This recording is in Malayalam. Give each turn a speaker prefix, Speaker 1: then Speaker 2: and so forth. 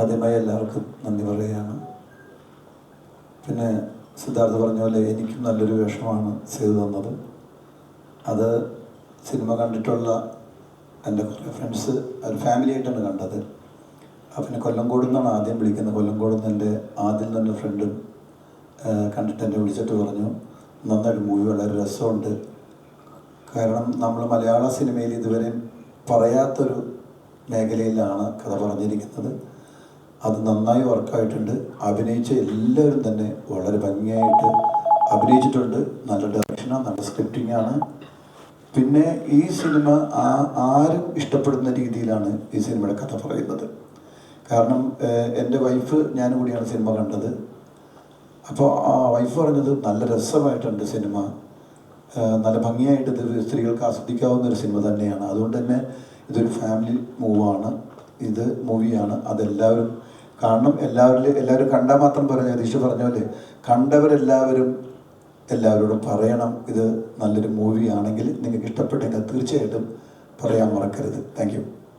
Speaker 1: ആദ്യമായി എല്ലാവർക്കും നന്ദി പറയുകയാണ്. പിന്നെ സിദ്ധാർത്ഥ പറഞ്ഞ പോലെ എനിക്കും നല്ലൊരു വേഷമാണ് ചെയ്തു തന്നത്. അത് സിനിമ കണ്ടിട്ടുള്ള എന്റെ കുറേ ഫ്രണ്ട്സ് ഒരു ഫാമിലി ആയിട്ടാണ് കണ്ടത്. പിന്നെ കൊല്ലംകോട് നിന്നാണ് ആദ്യം വിളിക്കുന്നത്. കൊല്ലംകോട് നിന്ന് എന്റെ ആദ്യം തന്നെ ഫ്രണ്ടും കണ്ടിട്ട് എന്നെ വിളിച്ചിട്ട് പറഞ്ഞു നന്നായിട്ട് മൂവി വളരെ രസമുണ്ട്. കാരണം നമ്മൾ മലയാള സിനിമയിൽ ഇതുവരെ പറയാത്തൊരു മേഖലയിലാണ് കഥ പറഞ്ഞിരിക്കുന്നത്. അത് നന്നായി വർക്കായിട്ടുണ്ട്. അഭിനയിച്ച എല്ലാവരും തന്നെ വളരെ ഭംഗിയായിട്ട് അഭിനയിച്ചിട്ടുണ്ട്. നല്ല ഡയറക്ഷനാണ് നല്ല സ്ക്രിപ്റ്റിംഗ് ആണ്. പിന്നെ ഈ സിനിമ ആ ആരും ഇഷ്ടപ്പെടുന്ന രീതിയിലാണ് ഈ സിനിമയുടെ കഥ പറയുന്നത്. കാരണം എന്റെ വൈഫ് ഞാനും കൂടിയാണ് സിനിമ കണ്ടത്. അപ്പോൾ ആ വൈഫ് പറഞ്ഞത് നല്ല രസമായിട്ടുണ്ട് സിനിമ. നല്ല ഭംഗിയായിട്ട് ഇത് സ്ത്രീകൾക്ക് ആസ്വദിക്കാവുന്ന ഒരു സിനിമ തന്നെയാണ്. അതുകൊണ്ട് തന്നെ ഇതൊരു ഫാമിലി മൂവാണ് ഇത് മൂവിയാണ്. അതെല്ലാവരും കാണണം എല്ലാവരിലും എല്ലാവരും കണ്ടാൽ മാത്രം പറഞ്ഞു രതീഷ് പറഞ്ഞ പോലെ കണ്ടവരെല്ലാവരും എല്ലാവരോടും പറയണം. ഇത് നല്ലൊരു മൂവിയാണെങ്കിൽ നിങ്ങൾക്ക് ഇഷ്ടപ്പെട്ടെങ്കിൽ തീർച്ചയായിട്ടും പറയാൻ മറക്കരുത്. താങ്ക്